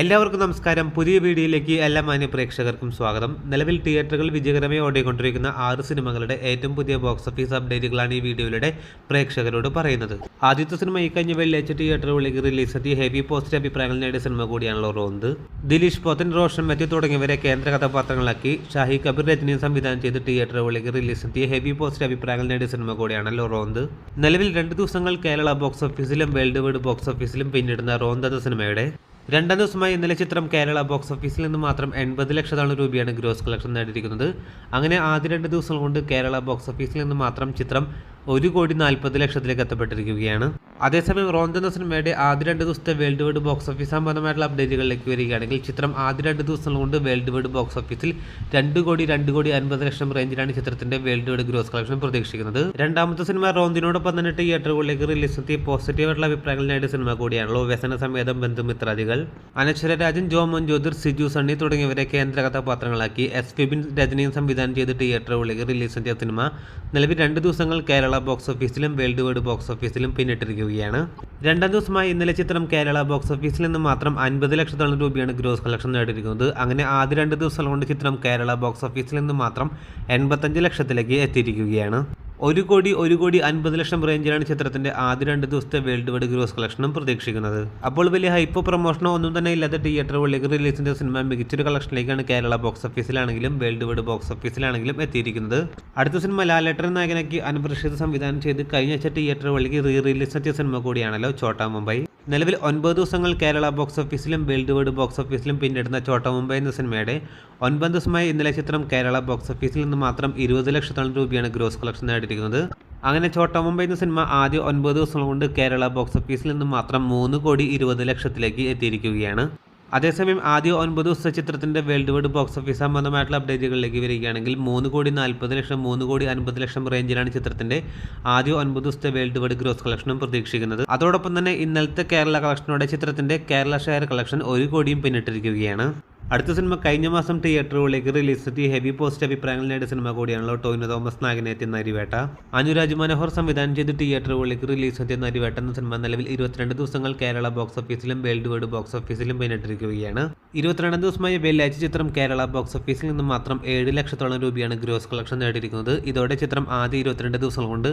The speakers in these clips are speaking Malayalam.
എല്ലാവർക്കും നമസ്കാരം. പുതിയ വീഡിയോയിലേക്ക് എല്ലാ മാന്യ പ്രേക്ഷകർക്കും സ്വാഗതം. നിലവിൽ തിയേറ്ററുകൾ വിജയകരമായി ഓടിക്കൊണ്ടിരിക്കുന്ന ആറ് സിനിമകളുടെ ഏറ്റവും പുതിയ ബോക്സ് ഓഫീസ് അപ്ഡേറ്റുകളാണ് ഈ വീഡിയോയിലൂടെ പ്രേക്ഷകരോട് പറയുന്നത്. ആദ്യത്തെ സിനിമ ഈ കഴിഞ്ഞ വെള്ളിയാഴ്ച തിയേറ്ററുകളിലേക്ക് റിലീസെത്തിയ ഹെവി പോസ്റ്റ് അഭിപ്രായങ്ങൾ നേടിയ സിനിമ കൂടിയാണല്ലോ റോന്ത്. ദിലീഷ് പോത്തൻ റോഷൻ മെത്തി തുടങ്ങിയവരെ കേന്ദ്ര കഥാപാത്രങ്ങളാക്കി. ഷാഹി കബീർ രജനിയും സംവിധാനം ചെയ്ത് തിയേറ്ററുകളിലേക്ക് റിലീസെത്തിയ ഹെവി പോസ്റ്റ് അഭിപ്രായങ്ങൾ നേടിയ സിനിമ കൂടിയാണല്ലോ റോന്ത്. നിലവിൽ രണ്ട് ദിവസങ്ങൾ കേരള ബോക്സ് ഓഫീസിലും വേൾഡ് വൈഡ് ബോക്സ് ഓഫീസിലും പിന്നിടുന്ന റോന്ത് എന്ന സിനിമയുടെ രണ്ടാം ദിവസമായി ഇന്നലെ ചിത്രം കേരള ബോക്സ് ഓഫീസിൽ നിന്ന് മാത്രം എൺപത് ലക്ഷത്തോളം രൂപയാണ് ഗ്രോസ് കളക്ഷൻ നേടിയിരിക്കുന്നത്. അങ്ങനെ ആദ്യ രണ്ട് ദിവസം കൊണ്ട് കേരള ബോക്സ് ഓഫീസിൽ നിന്ന് മാത്രം ചിത്രം ഒരു കോടി നാൽപ്പത് ലക്ഷത്തിലേക്ക് എത്തപ്പെട്ടിരിക്കുകയാണ്. അതേസമയം എന്ന സിനിമയുടെ ആദ്യ രണ്ട് ദിവസത്തെ വേൾഡ് വൈഡ് ബോക്സ് ഓഫീസ് സംബന്ധമായിട്ടുള്ള അപ്ഡേറ്റുകളിലേക്ക് വരികയാണെങ്കിൽ ചിത്രം ആദ്യ രണ്ട് ദിവസങ്ങൾ കൊണ്ട് വേൾഡ് വൈഡ് ബോക്സ് ഓഫീസിൽ രണ്ട് കോടി രണ്ട് കോടി അൻപത് ലക്ഷം റേഞ്ചിലാണ് ചിത്രത്തിന്റെ വേൾഡ് വൈഡ് ഗ്രോസ് കളക്ഷൻ പ്രതീക്ഷിക്കുന്നത്. രണ്ടാമത്തെ സിനിമ റോന്തിനോടൊപ്പം തന്നെ തിയേറ്ററുകളിലേക്ക് റിലീസ് എത്തിയ പോസിറ്റീവ് ആയിട്ടുള്ള അഭിപ്രായങ്ങൾ നേടിയ സിനിമ കൂടിയാണല്ലോ വ്യസന സമേതം ബന്ധുമിത്രാദികൾ അനശ്വരരാജൻ ജോമോൻ ജ്യോതിർ സിജു സണ്ണി തുടങ്ങിയവരെ കേന്ദ്ര കഥാപാത്രങ്ങളാക്കി എസ് ഫിബിൻ രജനിയും സംവിധാനം ചെയ്ത് തിയേറ്ററുകളിലേക്ക് റിലീസ് എത്തിയ സിനിമ നിലവിൽ രണ്ട് ദിവസങ്ങൾ കേരള ബോക്സ് ഓഫീസിലും വേൾഡ് വൈഡ് ബോക്സ് ഓഫീസിലും പിന്നിട്ടിരിക്കുകയാണ്. രണ്ടാം ദിവസമായി ഇന്നലെ ചിത്രം കേരള ബോക്സ് ഓഫീസിൽ നിന്ന് മാത്രം അൻപത് ലക്ഷത്തോളം രൂപയാണ് ഗ്രോസ് കളക്ഷൻ നേടിയിരിക്കുന്നത്. അങ്ങനെ ആദ്യ രണ്ട് ദിവസം കൊണ്ട് ചിത്രം കേരള ബോക്സ് ഓഫീസിൽ നിന്ന് മാത്രം എൺപത്തഞ്ച് ലക്ഷത്തിലേക്ക് എത്തിയിരിക്കുകയാണ്. ഒരു കോടി ഒരു കോടി അൻപത് ലക്ഷം റേഞ്ചിലാണ് ചിത്രത്തിന്റെ ആദ്യ രണ്ട് ദിവസത്തെ വേൾഡ് വൈഡ് ഗ്രോസ് കളക്ഷനും പ്രതീക്ഷിക്കുന്നത്. അപ്പോൾ വലിയ ഹൈപ്പ് പ്രൊമോഷനോ ഒന്നും തന്നെ ഇല്ലാത്ത തിയേറ്ററുകളിലേക്ക് റിലീസിന്റെ സിനിമ മികച്ചൊരു കളക്ഷനിലേക്കാണ് കേരള ബോക്സ് ഓഫീസിലാണെങ്കിലും വേൾഡ് വൈഡ് ബോക്സ് ഓഫീസിലാണെങ്കിലും എത്തിയിരിക്കുന്നത്. അടുത്ത സിനിമ ലാലേട്ടൻ നായകനാക്കി അനുപ്രഷിത് സംവിധാനം ചെയ്ത് കഴിഞ്ഞ ആഴ്ച തിയേറ്ററുകളിലേക്ക് റീ റിലീസ് എത്തിയ സിനിമ കൂടിയാണല്ലോ ചോട്ടാ മുംബൈ. നിലവിൽ ഒൻപത് ദിവസങ്ങൾ കേരള ബോക്സ് ഓഫീസിലും വേൾഡ് വൈഡ് ബോക്സ് ഓഫീസിലും പിന്നിടുന്ന ചോട്ട മുംബൈ എന്ന സിനിമയുടെ ഒൻപത് ദിവസമായി ഇന്നലെ ചിത്രം കേരള ബോക്സ് ഓഫീസിൽ നിന്ന് മാത്രം ഇരുപത് ലക്ഷത്തോളം രൂപയാണ് ഗ്രോസ് കളക്ഷൻ നേടിയിരിക്കുന്നത് അങ്ങനെ മുംബൈ എന്ന സിനിമ ആദ്യ ഒൻപത് ദിവസം കൊണ്ട് കേരള ബോക്സ് ഓഫീസിൽ നിന്ന് മാത്രം മൂന്ന് കോടി ഇരുപത് ലക്ഷത്തിലേക്ക് എത്തിയിരിക്കുകയാണ്. അതേസമയം ആദ്യ ഒൻപത് ദിവസത്തെ ചിത്രത്തിന്റെ വേൾഡ് വൈഡ് ബോക്സ് ഓഫീസ് സംബന്ധമായിട്ടുള്ള അപ്ഡേറ്റുകളിലേക്ക് വരികയാണെങ്കിൽ മൂന്ന് കോടി നാൽപ്പത് ലക്ഷം മൂന്ന് കോടി അൻപത് ലക്ഷം റേഞ്ചിലാണ് ചിത്രത്തിന്റെ ആദ്യ ഒൻപത് ദിവസത്തെ വേൾഡ് വൈഡ് ഗ്രോസ് കളക്ഷനും പ്രതീക്ഷിക്കുന്നത്. അതോടൊപ്പം തന്നെ ഇന്നലത്തെ കേരള കളക്ഷനോടെ ചിത്രത്തിന്റെ കേരള ഷെയർ കളക്ഷൻ ഒരു കോടിയും പിന്നിട്ടിരിക്കുകയാണ്. അടുത്ത സിനിമ കഴിഞ്ഞ മാസം തിയേറ്ററുകളിലേക്ക് റിലീസ് എത്തി ഹെവി പോസ്റ്റ് അഭിപ്രായങ്ങൾ നേടിയ സിനിമ കൂടിയാണല്ലോ ടോയിനോ തോമസ് നാഗനെത്തിയ നരിവേട്ട. അനുരാജ് മനോഹർ സംവിധാനം ചെയ്ത് തിയേറ്ററുകളിലേക്ക് റിലീസ് എത്തിയ നരിവേട്ട എന്ന സിനിമ നിലവിൽ ഇരുപത്തിരണ്ട് ദിവസങ്ങൾ കേരള ബോക്സ് ഓഫീസിലും വേൾഡ് വൈഡ് ബോക്സ് ഓഫീസിലും പിന്നിട്ടിരിക്കുകയാണ്. ഇരുപത്തിരണ്ടാം ദിവസമായ വെള്ളിയാഴ്ച ചിത്രം കേരള ബോക്സ് ഓഫീസിൽ നിന്ന് മാത്രം ഏഴ് ലക്ഷത്തോളം രൂപയാണ് ഗ്രോസ് കളക്ഷൻ നേടിയിരിക്കുന്നത്. ഇതോടെ ചിത്രം ആദ്യ ഇരുപത്തിരണ്ട് ദിവസം കൊണ്ട്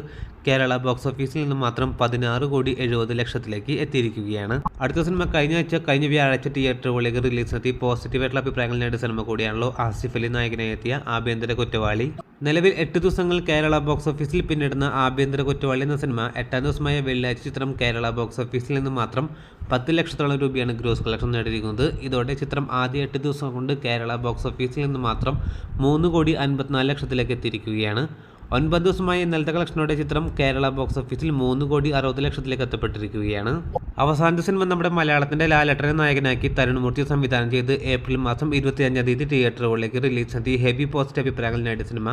കേരള ബോക്സ് ഓഫീസിൽ നിന്ന് മാത്രം പതിനാറ് കോടി എഴുപത് ലക്ഷത്തിലേക്ക് എത്തിയിരിക്കുകയാണ്. അടുത്ത സിനിമ കഴിഞ്ഞ ആഴ്ച കഴിഞ്ഞ വ്യാഴാഴ്ച തിയേറ്ററുകളിലേക്ക് റിലീസ് എത്തി പോസിറ്റീവ് അഭിപ്രായങ്ങൾ നേടിയ സിനിമ കൂടിയാണല്ലോ ആസിഫ് അലി നായകനായി എത്തിയ ആഭ്യന്തര കുറ്റവാളി. നിലവിൽ എട്ട് ദിവസങ്ങൾ കേരള ബോക്സ് ഓഫീസിൽ പിന്നിടുന്ന ആഭ്യന്തര കുറ്റവാളി എന്ന സിനിമ എട്ടാം ദിവസമായ വെള്ളിയാഴ്ച ചിത്രം കേരള ബോക്സ് ഓഫീസിൽ നിന്ന് മാത്രം പത്ത് ലക്ഷത്തോളം രൂപയാണ് ഗ്രോസ് കളക്ഷൻ നേടിയിരിക്കുന്നത്. ഇതോടെ ചിത്രം ആദ്യ എട്ട് ദിവസം കൊണ്ട് കേരള ബോക്സ് ഓഫീസിൽ നിന്ന് മാത്രം മൂന്ന് കോടി അൻപത്തിനാല് ലക്ഷത്തിലേക്ക് എത്തിയിരിക്കുകയാണ്. ഒൻപത് ദിവസമായ ഇന്നലത്തെ കളക്ഷനോടെ ചിത്രം കേരള ബോക്സ് ഓഫീസിൽ മൂന്ന് കോടി അറുപത് ലക്ഷത്തിലേക്ക് എത്തപ്പെട്ടിരിക്കുകയാണ്. അവസാന സിനിമ നമ്മുടെ മലയാളത്തിന്റെ ലാലട്ടനെ നായകനാക്കി തരുൺമൂർത്തി സംവിധാനം ചെയ്ത് ഏപ്രിൽ മാസം ഇരുപത്തിയഞ്ചാം തീയതി തിയേറ്ററുകളിലേക്ക് റിലീസ് എത്തി ഹെവി പോസ്റ്റ് അഭിപ്രായങ്ങൾ നേടിയ സിനിമ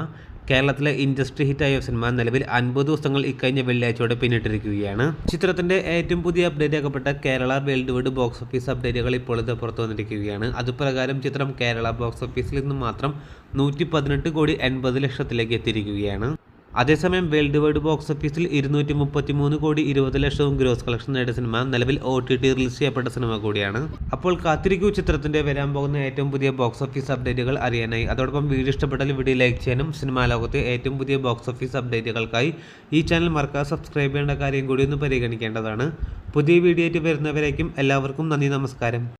കേരളത്തിലെ ഇൻഡസ്ട്രി ഹിറ്റായ സിനിമ നിലവിൽ അൻപത് ദിവസങ്ങൾ ഇക്കഴിഞ്ഞ വെള്ളിയാഴ്ചയോടെ പിന്നിട്ടിരിക്കുകയാണ്. ചിത്രത്തിന്റെ ഏറ്റവും പുതിയ update ആക്കപ്പെട്ട Kerala world wide box office അപ്ഡേറ്റുകൾ ഇപ്പോൾ ഇത് പുറത്തു വന്നിരിക്കുകയാണ്. അതുപ്രകാരം ചിത്രം കേരള ബോക്സ് ഓഫീസിൽ നിന്ന് മാത്രം നൂറ്റി കോടി എൺപത് ലക്ഷത്തിലേക്ക് എത്തിയിരിക്കുകയാണ്. അതേസമയം വേൾഡ് വൈഡ് ബോക്സ് ഓഫീസിൽ ഇരുന്നൂറ്റി മുപ്പത്തി മൂന്ന് കോടി ഇരുപത് ലക്ഷവും ഗ്രോസ് കളക്ഷൻ നേടിയ സിനിമ നിലവിൽ ഒ ടി ടി റിലീസ് ചെയ്യപ്പെട്ട സിനിമ കൂടിയാണ്. അപ്പോൾ കാത്തിരിക്കൂ ചിത്രത്തിന്റെ വരാൻ പോകുന്ന ഏറ്റവും പുതിയ ബോക്സ് ഓഫീസ് അപ്ഡേറ്റുകൾ അറിയാനായി. അതോടൊപ്പം വീഡിയോ ഇഷ്ടപ്പെട്ടാൽ വീഡിയോ ലൈക്ക് ചെയ്യാനും സിനിമാ ലോകത്തെ ഏറ്റവും പുതിയ ബോക്സ് ഓഫീസ് അപ്ഡേറ്റുകൾക്കായി ഈ ചാനൽ മറക്കാതെ സബ്സ്ക്രൈബ് ചെയ്യേണ്ട കാര്യം കൂടി ഒന്ന് പരിഗണിക്കേണ്ടതാണ്. പുതിയ വീഡിയോ ആയിട്ട് വരുന്നവരേക്കും എല്ലാവർക്കും നന്ദി നമസ്കാരം.